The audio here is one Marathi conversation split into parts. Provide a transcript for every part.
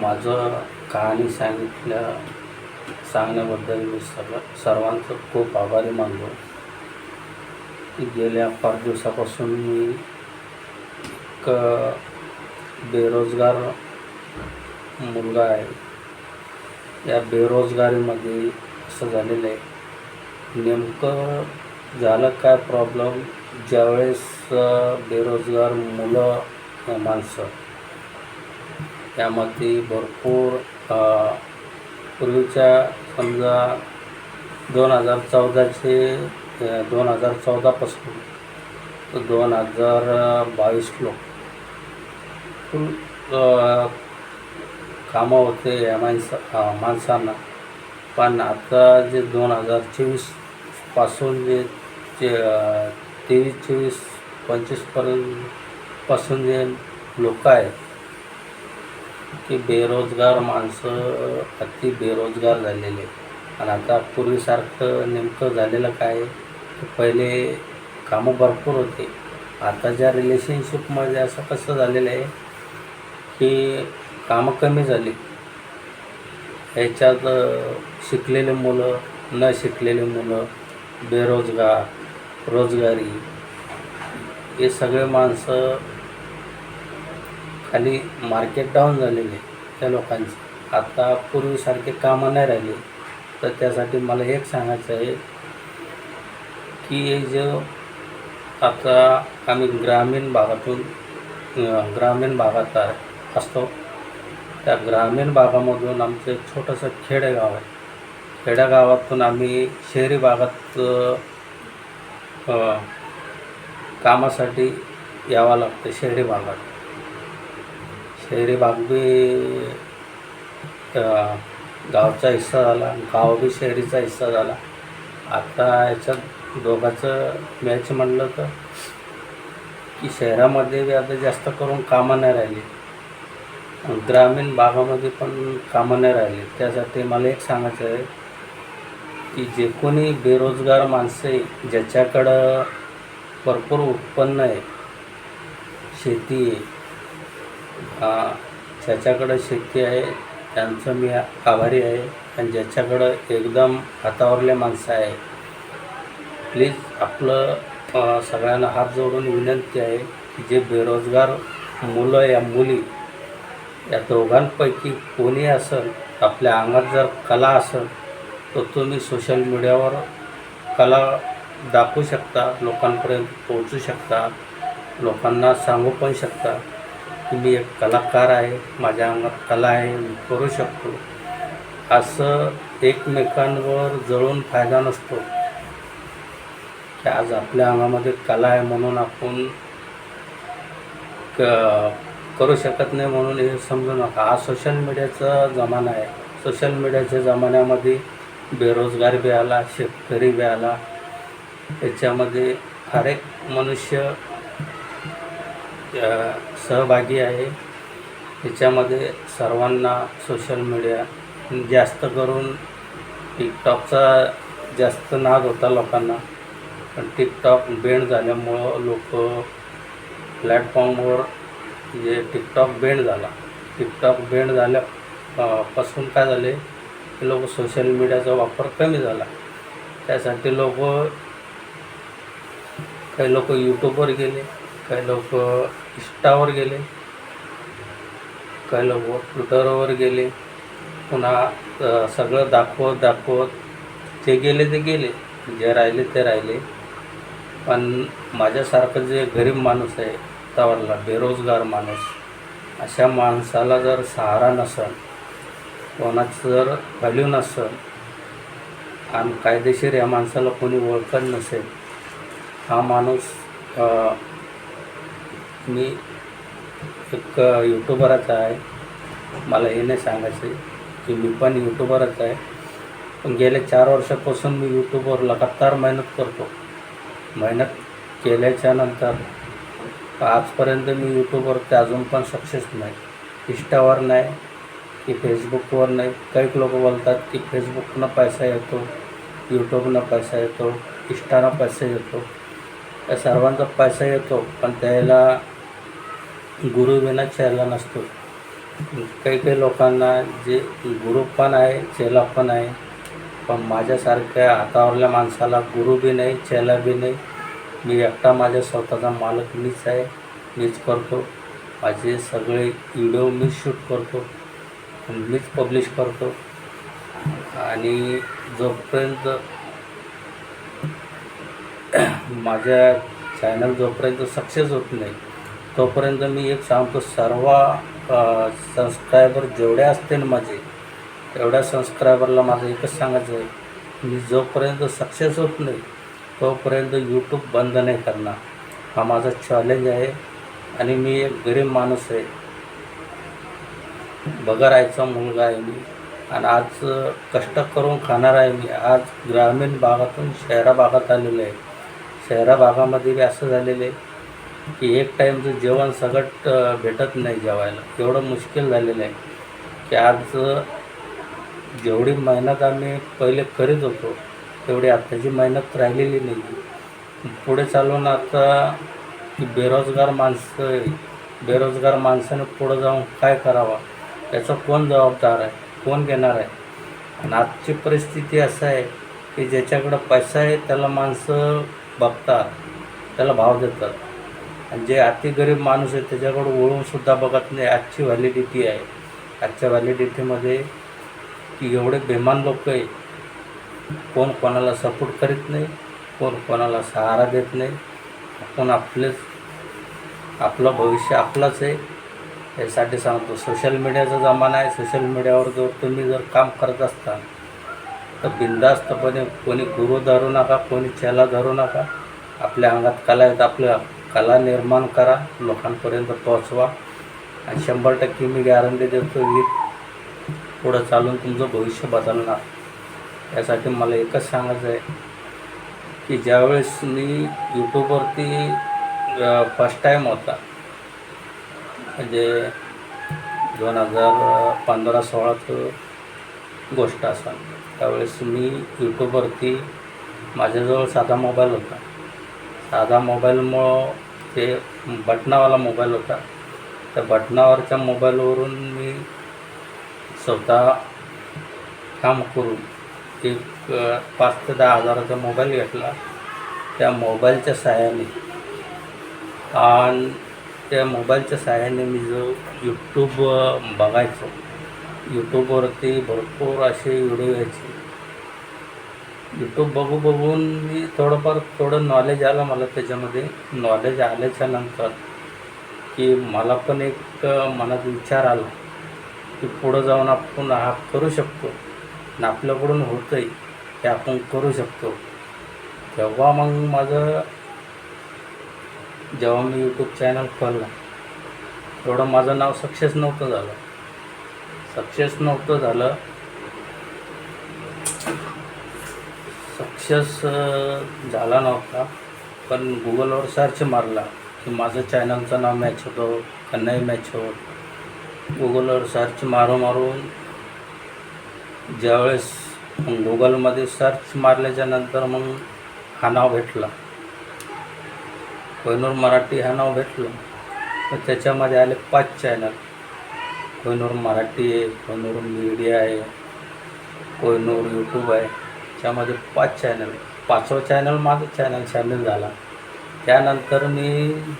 माझं कहाणी सांगितल्या सांगण्याबद्दल मी सर्व सर्वांचं खूप आभारी मानलो गेल्या पाच दिवसापासून मी एक बेरोजगार मुलगा आहे. या बेरोजगारीमध्ये असं झालेलं आहे. नेमकं झालं काय प्रॉब्लेम ज्यावेळेस बेरोजगार मुलं माणसं त्यामध्ये भरपूर पूर्वीच्या समजा दोन हजार चौदाचे दोन हजार चौदापासून तर दोन हजार बावीस लोक फुल कामं होते या माणसा माणसांना. पण आता जे दोन हजार चोवीसपासून जे तेवीस चोवीस पंचवीसपर्यंत पासून जे लोक आहेत की बेरोजगार माणसं अति बेरोजगार झालेले आहेत. आणि आता पूर्वीसारखं नेमकं झालेलं काय? की पहिले कामं भरपूर होते. आता ज्या रिलेशनशिपमध्ये असं कसं झालेलं आहे की कामं कमी झाली. ह्याच्यात शिकलेले मुलं न शिकलेले मुलं बेरोजगार रोजगारी हे सगळे माणसं खाली मार्केट डाऊन झालेले आहे त्या लोकांचे. आता पूर्वीसारखे कामं नाही राहिले. तर त्यासाठी मला एक सांगायचं आहे की हे जे आता आम्ही ग्रामीण भागातून ग्रामीण भागात असतो. त्या ग्रामीण भागामधून आमचं एक छोटंसं खेडेगाव आहे. खेड्यागावातून आम्ही शहरी भागात कामासाठी यावं लागतं शहरी भागात. शहरी भाग बी गावचा हिस्सा झाला गाव बी शहरीचा हिस्सा झाला. आता याच्यात दोघाचं मॅच म्हणलं तर की शहरामध्ये बी आता जास्त करून कामं नाही राहिली. ग्रामीण भागामध्ये पण कामं नाही राहिली. त्यासाठी मला एक सांगायचं आहे की जे कोणी बेरोजगार माणसं आहे ज्याच्याकडं भरपूर उत्पन्न आहे शेती आहे ज्याच्याकडं शेती आहे त्यांचं मी आभारी आहे. आणि ज्याच्याकडं एकदम हातावरले माणसं आहे प्लीज आपलं सगळ्यांना हात जोडून विनंती आहे की जे बेरोजगार मुलं या मुली या दोघांपैकी कोणी असेल आपल्या अंगात जर कला असेल तर तुम्ही सोशल मीडियावर कला दाखवू शकता लोकांपर्यंत पोहोचू शकता लोकांना सांगू पण शकता. की मी एक कलाकार आहे माझ्या अंगात कला आहे मी करू शकतो. असं एकमेकांवर जळून फायदा नसतो. की आज आपल्या अंगामध्ये कला आहे म्हणून आपण क करू शकत नाही म्हणून हे समजू नका. हा सोशल मीडियाचा जमाना आहे. सोशल मीडियाच्या जमान्यामध्ये बेरोजगार बी आला शेतकरी बी आला. याच्यामध्ये हर एक मनुष्य सहभागी आहे. त्याच्यामध्ये सर्वांना सोशल मीडिया जास्त करून टिकटॉकचा जास्त नाद होता लोकांना. पण टिकटॉक बेंड झाल्यामुळं लोक प्लॅटफॉर्मवर जे टिकटॉक बेंड झाला. टिकटॉक बेंड झाल्यापासून काय झाले? की लोक सोशल मीडियाचा वापर कमी झाला. त्यासाठी लोक काही लोक यूट्यूबवर गेले. काही लोक इष्टावर गेले काही लोक ट्विटरवर गेले. पुन्हा सगळं दाखवत दाखवत जे गेले ते गेले. जे राहिले ते राहिले. पण माझ्यासारखं जे गरीब माणूस आहे तावरला बेरोजगार माणूस अशा माणसाला जर सहारा नसेल कोणाचं जर व्हॅल्यू नसेल आणि कायदेशीर या माणसाला कोणी ओळखत नसेल हा माणूस मी एक यूट्यूबरच आहे. मला हे नाही सांगायचं की मी पण यूट्यूबरच आहे. पण गेल्या चार वर्षापासून मी यूट्यूबवर लगातार मेहनत करतो. मेहनत केल्याच्यानंतर आजपर्यंत मी यूट्यूबवरती अजून पण सक्सेस नाही. इंस्टावर नाही की फेसबुकवर नाही. काही लोक बोलतात की फेसबुकनं पैसा येतो यूट्यूबनं पैसा येतो इंस्टानं पैसा येतो. या सर्वांचा पैसा येतो पण त्याला गुरुविना चेहरा नसतो. काही काही लोकांना जे गुरु पण आहे चेला पण आहे पण माझ्यासारख्या हातावरल्या माणसाला गुरु बी नाही चेला बी नाही. मी एकटा माझ्या स्वतःचा मालक मीच आहे मीच करतो. माझे सगळे व्हिडिओ मीच शूट करतो मीच पब्लिश करतो. आणि जोपर्यंत माझ्या चॅनल जोपर्यंत सक्सेस होत नाही तोपर्यंत मी एक सांगतो सर्व सबस्क्रायबर जेवढे असतील माझे तेवढ्या सबस्क्रायबरला माझं एकच सांगायचं आहे मी जोपर्यंत सक्सेस होत नाही तोपर्यंत यूट्यूब बंद नाही करणार. हा माझा चॅलेंज आहे आणि मी एक गरीब माणूस आहे. बघारायचा मुलगा आहे मी आणि आज कष्ट करून खाणार आहे मी. आज ग्रामीण भागातून शहरा भागात आलेलो आहे. शहरा भागामध्ये बी असं झालेलं आहे की एक टाईमचं जेवण सगळं भेटत नाही जेवायला. एवढं मुश्किल झालेलं आहे. की आज जेवढी मेहनत आम्ही पहिले करीत होतो तेवढी आत्ताची मेहनत राहिलेली नाही पुढे चालून आता की बेरोजगार माणसं बेरोजगार माणसाने पुढं जाऊन काय करावा? याचा कोण जबाबदार आहे? कोण घेणार आहे? आणि आजची परिस्थिती असं आहे की ज्याच्याकडं पैसा आहे त्याला माणसं बघतात. त्याला भाव देतात. आणि जे अति गरीब माणूस आहे त्याच्याकडं वळूनसुद्धा बघत नाही. आजची व्हॅलिडिटी आहे. आजच्या व्हॅलिडिटीमध्ये की एवढे बेमान लोक आहे. कोण कोणाला सपोर्ट करीत नाही कोण कोणाला सहारा देत नाही. आपण आपलेच आपलं भविष्य आपलंच आहे. यासाठी सांगतो सोशल मीडियाचा जमाना आहे. सोशल मीडियावर जर तुम्ही जर काम करत असता तर बिंदास्तपणे कोणी गुरु धरू नका कोणी चेला धरू नका. आपल्या अंगात कला आहेत आपल्या कला निर्माण करा लोकांपर्यंत पोचवा आणि शंभर टक्के मी गॅरंटी देतो की पुढं चालून तुमचं भविष्य बदलणार. यासाठी मला एकच सांगायचं आहे की ज्यावेळेस मी यूट्यूबवरती फर्स्ट टाईम होता म्हणजे दोन हजार पंधरा सोळाचं गोष्ट असा त्यावेळेस मी यूट्यूबवरती माझ्याजवळ साधा मोबाईल होता. साधा मोबाईलमुळं ते बटनावाला मोबाईल होता. त्या बटनावरच्या मोबाईलवरून मी स्वतः काम करून एक पाच ते दहा हजाराचा मोबाईल घेतला. त्या मोबाईलच्या सहाय्याने. आणि त्या मोबाईलच्या सहाय्याने मी जो यूट्यूब बघायचो. यूट्यूबवरती भरपूर असे व्हिडिओ यायचे. यूट्यूब बघू बघून मी थोडंफार थोडं नॉलेज आलं मला त्याच्यामध्ये. नॉलेज आल्याच्यानंतर की मला पण एक मनात विचार आला की पुढं जाऊन आपण हा करू शकतो. आणि आपल्याकडून होतं आहे ते आपण करू शकतो. तेव्हा मग माझं जेव्हा मी यूट्यूब चॅनल खोलला तेवढं माझं नाव सक्सेस नव्हतं झालं. सक्सेस नव्हतं झालं. सक्सेस झाला नव्हता. पण गुगलवर सर्च मारला की माझं चॅनलचं नाव मॅच होतं का नाही मॅच होत. गुगलवर सर्च मारून मारून ज्यावेळेस गुगलमध्ये सर्च मारल्याच्या नंतर मग हा नाव भेटला. कोहिनूर मराठी हा नाव भेटलं. तर त्याच्यामध्ये आले पाच चॅनल कोहिनूर मराठी आहे कोहिनूर मीडिया आहे कोहिनूर यूट्यूब आहे. त्यामध्ये पाच चॅनल पाचवं चॅनल माझं चॅनल चॅनल झाला. त्यानंतर मी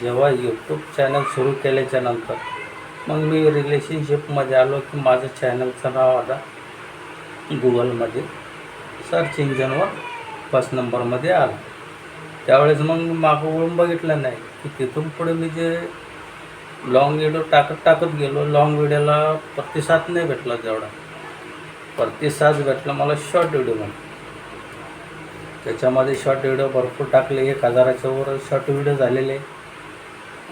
जेव्हा यूट्यूब चॅनल सुरू केल्याच्यानंतर मग मी रिलेशनशिपमध्ये आलो की माझं चॅनलचं नाव आता गुगलमध्ये सर्च इंजनवर फर्स्ट नंबरमध्ये आलं. त्यावेळेस मग मागं वळून बघितलं नाही की तिथून पुढे मी जे लॉंग व्हिडिओ टाकत टाकत गेलो लॉंग व्हिडिओला प्रतिसाद नाही भेटला तेवढा. प्रतिसाद भेटला मला शॉर्ट व्हिडिओमध्ये त्याच्यामध्ये शॉर्ट व्हिडिओ भरपूर टाकले. एक हजाराच्या वर शॉर्ट व्हिडिओ झालेले.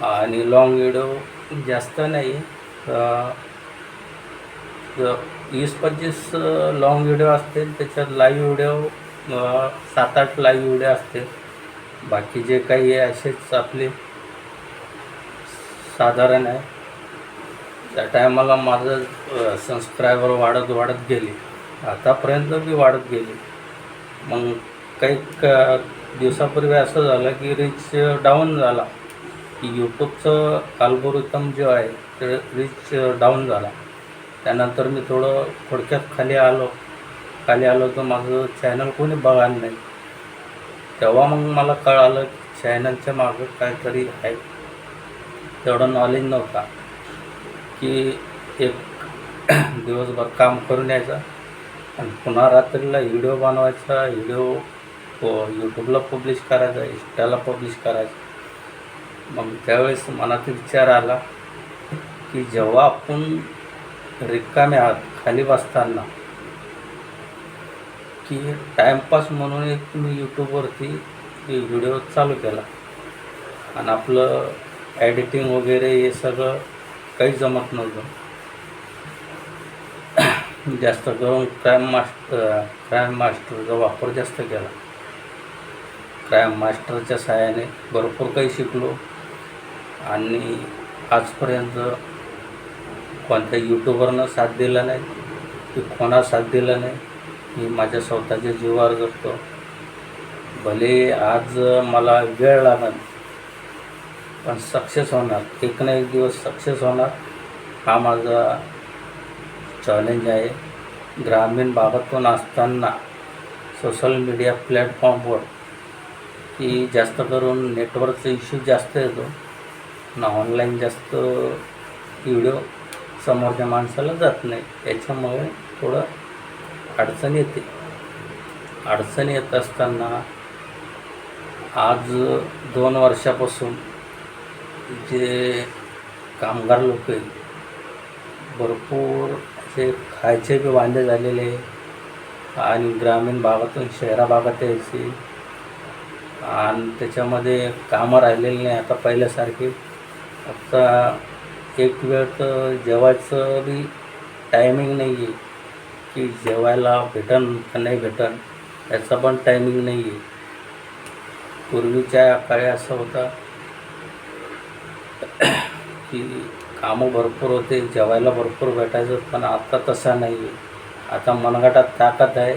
आणि लॉंग व्हिडिओ जास्त नाही. वीस पंचवीस लॉंग व्हिडिओ असतील. त्याच्यात लाईव्ह व्हिडिओ सात आठ लाईव्ह व्हिडिओ असते बाकी जे काही आहे असेच आपले. साधारण आहे. त्या टायमाला माझं सबस्क्रायबर वाढत वाढत गेले. आतापर्यंत बी वाढत गेले. मग काही का दिवसापूर्वी असं झालं की रिच डाऊन झाला. की यूट्यूबचं अल्गोरिथम जो आहे ते रीच डाऊन झाला. त्यानंतर मी थोडं थोडक्यात खाली आलो. खाली आलो तर माझं चॅनल कोणी बघायला नाही. तेव्हा मग मला कळालं की चॅनलच्या मागं काहीतरी आहे. तेवढं नॉलेज नव्हता. की एक दिवसभर काम करून यायचं. आणि पुन्हा रात्रीला व्हिडिओ बनवायचा व्हिडिओ यूट्यूबला पब्लिश करायचा इंस्टाला पब्लिश करायचं. मग त्यावेळेस मनात विचार आला की जेव्हा आपण रिकामे आहात खाली बसताना की टाईमपास म्हणून एक मी यूट्यूबवरती व्हिडिओ चालू केला. आणि आपलं एडिटिंग वगैरे हे सगळं काही जमत नव्हतं. जास्त करून क्राईम मास्टर क्राईम मास्टरचा वापर जास्त केला. काय मास्टरच्या सहाय्याने भरपूर काही शिकलो. आणि आजपर्यंत कोणत्या यूट्यूबरनं साथ दिला नाही. की कोणा साथ दिला नाही. मी माझ्या स्वतःच्या जीवावर जगतो. भले आज मला वेळ लागेल पण सक्सेस होणार. एक ना एक दिवस सक्सेस होणार. हा माझा चॅलेंज आहे. ग्रामीण भागातून असताना सोशल मीडिया प्लॅटफॉर्मवर की जास्त करून नेटवर्कचा इश्यू जास्त येतो. ना ऑनलाईन जास्त व्हिडिओ समोरच्या माणसाला जात नाही. याच्यामुळे थोडं अडचण येते. अडचण येत असताना आज दोन वर्षापासून जे कामगार लोक आहेत भरपूर असे खायचे बी वांदे झालेले आणि ग्रामीण भागातून शहरा भागात यायचे. आणि त्याच्यामध्ये कामं राहिलेली नाही आता पहिल्यासारखे. आता एक वेळ तर जेवायचं बी टायमिंग नाही आहे की जेवायला भेटन का नाही भेटन याचा पण टायमिंग नाही आहे पूर्वीच्या काळी असं होतं की कामं भरपूर होते जेवायला भरपूर भेटायचं पण आता तसा नाही आहे आता मनगटात ताकद आहे.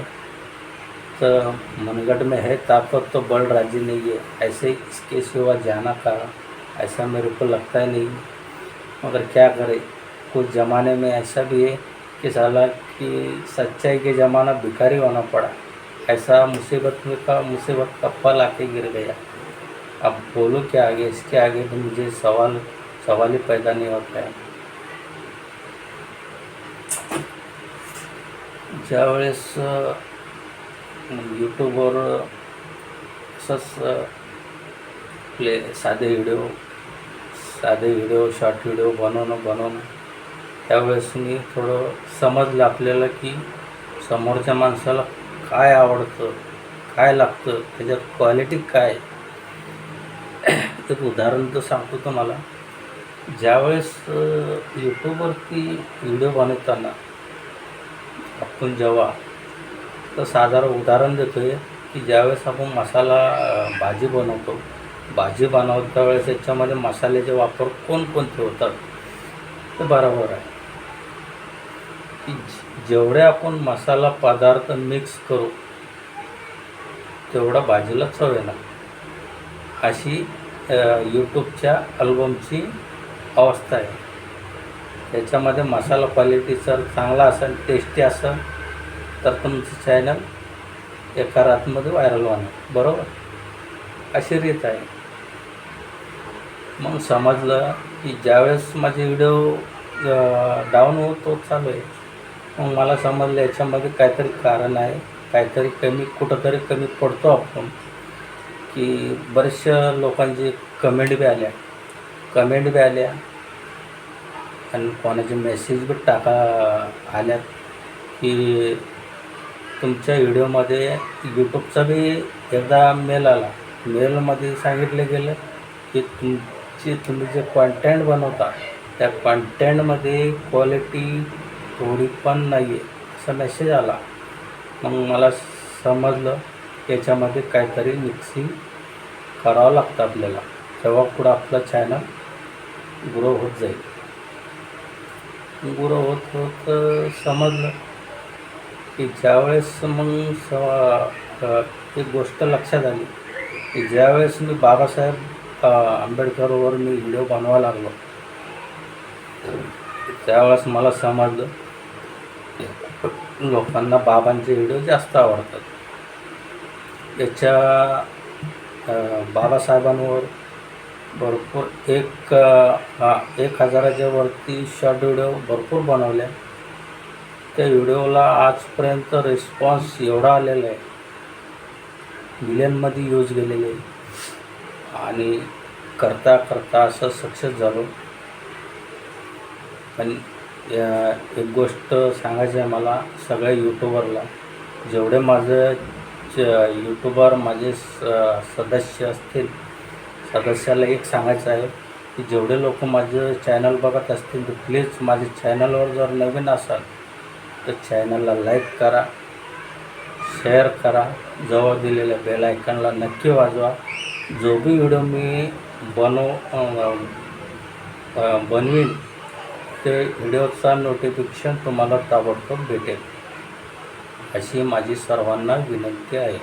तर मनगट में है, ताकत तो बल राज़ी नहीं है ऐसे इसके सिवा जाना का, ऐसा मेरे को लगता ही नहीं। मगर क्या करे? कुछ ज़माने में ऐसा भी है कि साला कि सच्चाई के ज़माना भिखारी होना पड़ा। ऐसा मुसीबत में का, मुसीबत का पल आके गिर गया। अब बोलो क्या आगे, इसके आगे तो मुझे सवाल सवाल ही पैदा नहीं होता है ज्यावेळेस यूट्यूबवर असंच प्ले साधे व्हिडिओ साधे व्हिडिओ शॉर्ट व्हिडिओ बनवणं बनवणं. त्यावेळेस मी थोडं समजलं आपल्याला की समोरच्या माणसाला काय आवडतं काय लागतं त्याच्यात क्वालिटी काय एक उदाहरण तर सांगतो तुम्हाला. ज्यावेळेस यूट्यूबवरती व्हिडिओ बनवताना आपण जेव्हा तर साधारण उदाहरण देतो आहे की ज्यावेळेस आपण मसाला भाजी बनवतो भाजी बनवता वेळेस याच्यामध्ये मसाल्याचे वापर कोणकोणते होतात? ते बरोबर आहे. की जेवढे आपण मसाला पदार्थ मिक्स करू तेवढा भाजीला चव येणार. अशी यूट्यूबच्या अल्बमची अवस्था आहे. त्याच्यामध्ये मसाला क्वालिटी जर चांगला असेल टेस्टी असेल तर तुमचं चॅनल एका रातमध्ये व्हायरल होणार बरोबर? अशी रीत आहे. मग समजलं की ज्यावेळेस माझे व्हिडिओ डाऊन होत चालू आहे. मग मला समजलं याच्यामध्ये काहीतरी कारण आहे. काहीतरी कमी कुठंतरी कमी पडतो आपण. की बऱ्याचशा लोकांचे कमेंट बी आल्या. कमेंट बी आल्या. आणि कोणाचे मेसेज बी टाका आल्यात. की तुमच्या व्हिडिओमध्ये यूट्यूबचा बी एकदा मेल आला. मेलमध्ये सांगितलं गेलं की तुमची तुम्ही जे कॉन्टेंट बनवता त्या कॉन्टेंटमध्ये क्वालिटी थोडी पण नाही आहे असा मेसेज आला. मग मला समजलं याच्यामध्ये काहीतरी मिक्सिंग करावं लागतं आपल्याला. तेव्हा पुढं आपलं चॅनल ग्रो होत जाईल. ग्रो होत होत समजलं. की ज्यावेळेस मग स एक गोष्ट लक्षात आली की ज्यावेळेस मी बाबासाहेब आंबेडकरवर मी व्हिडिओ बनवा लागलो त्यावेळेस मला समजलं लोकांना बाबांचे व्हिडिओ जास्त आवडतात. याच्या बाबासाहेबांवर भरपूर एक एक हजाराच्या वरती शॉर्ट व्हिडिओ भरपूर बनवल्या. त्या व्हिडिओला आजपर्यंत रिस्पॉन्स एवढा आलेला आहे. मिलियनमध्ये यूज गेलेले. आणि करता करता असं सक्सेस झालो. पण एक गोष्ट सांगायची आहे मला सगळ्या यूट्यूबरला जेवढे माझं च यूट्यूबर माझे स सदस्य असतील सदस्याला एक सांगायचं आहे की जेवढे लोक माझं चॅनल बघत असतील तर प्लीज माझ्या चॅनलवर जर नवीन असाल तर चॅनलला लाईक करा शेअर करा जवळ दिलेल्या बेल आयकनला नक्की वाजवा. जो बी व्हिडिओ मी बनव बनवीन ते व्हिडिओचा नोटिफिकेशन तुम्हाला ताबडतोब भेटेल. अशी माझी सर्वांना विनंती आहे.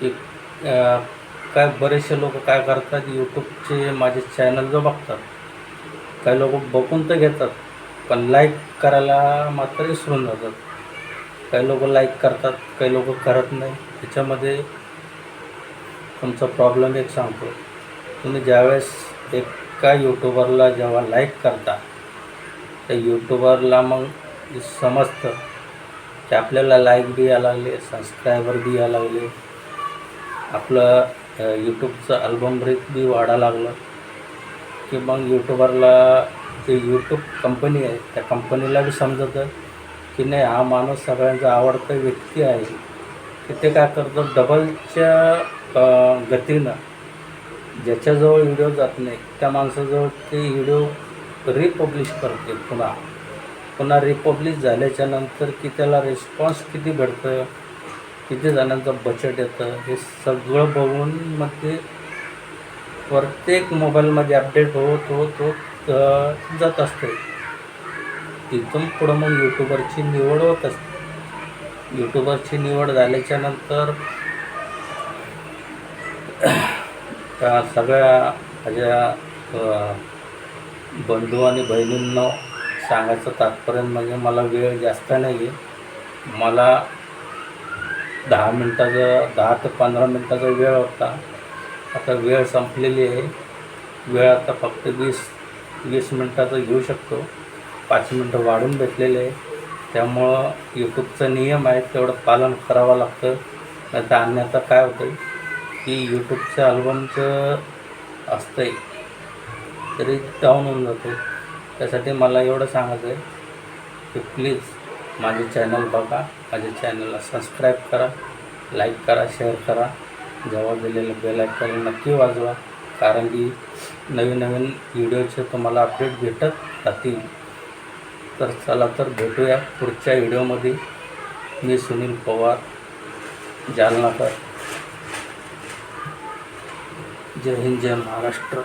की काय बरेचसे लोक काय करतात यूट्यूबचे माझे चॅनल जो बघतात काही लोक बघून तर घेतात पण लाईक करायला मात्र विसरून जातात. काही लोक लाईक करतात काही लोक करत नाही. त्याच्यामध्ये तुमचा प्रॉब्लेम एक सांगतो. तुम्ही ज्यावेळेस एका यूट्यूबरला जेव्हा लाईक करता त्या यूट्यूबरला मग समजतं की आपल्याला लाईक बी यायला लागले सबस्क्रायबर बी यायला लागले. आपलं यूट्यूबचं अल्बम रेट बी वाढायला लागलं. की मग यूट्यूबरला ते यूट्यूब कंपनी आहे. त्या कंपनीला बी समजतं की नाही हा माणूस सगळ्यांचा आवडता व्यक्ती आहे. की ते काय करतो डबलच्या गतीनं ज्याच्याजवळ व्हिडिओ जात नाही त्या माणसाजवळ ते व्हिडिओ रिपब्लिश करते पुन्हा. पुन्हा रिपब्लिश झाल्याच्यानंतर की त्याला रिस्पॉन्स किती भेटतं किती जणांचं बचत येतं हे सगळं बघून मग ते प्रत्येक मोबाईलमध्ये अपडेट होत होत होत जात असते. तिथून पुढं मग यूट्यूबरची निवड होत असते. यूट्यूबरची निवड झाल्याच्यानंतर त्या सगळ्या माझ्या बंधू आणि बहिणींना सांगायचं तात्पर्य म्हणजे मला वेळ जास्त नाही आहे मला दहा मिनटाचा दहा ते पंधरा मिनटाचा वेळ होता. आता वेळ संपलेली आहे. वेळ आता फक्त वीस वीस मिनटाचं घेऊ शकतो. पाच मिनटं वाढून भेटलेले आहे. त्यामुळं यूट्यूबचा नियम आहे तेवढं पालन करावं लागतं. नाही तर अन्यथा काय होतं की यूट्यूबचं अल्बमचं असतं आहे तरी डाऊन होऊन जातो त्यासाठी मला एवढं सांगायचं आहे की प्लीज माझे चॅनल बघा. माझ्या चॅनलला सबस्क्राईब करा लाईक करा शेअर करा. जवळ दिलेलं बेल आयकॉन नक्की वाजवा. कारण की नवीन नवीन व्हिडिओचे तुम्हाला अपडेट भेटत राहतील. तर चला तर भेटूया पुढच्या व्हिडिओमध्ये. मी सुनील पवार जालनाकर जय हिंद जय महाराष्ट्र.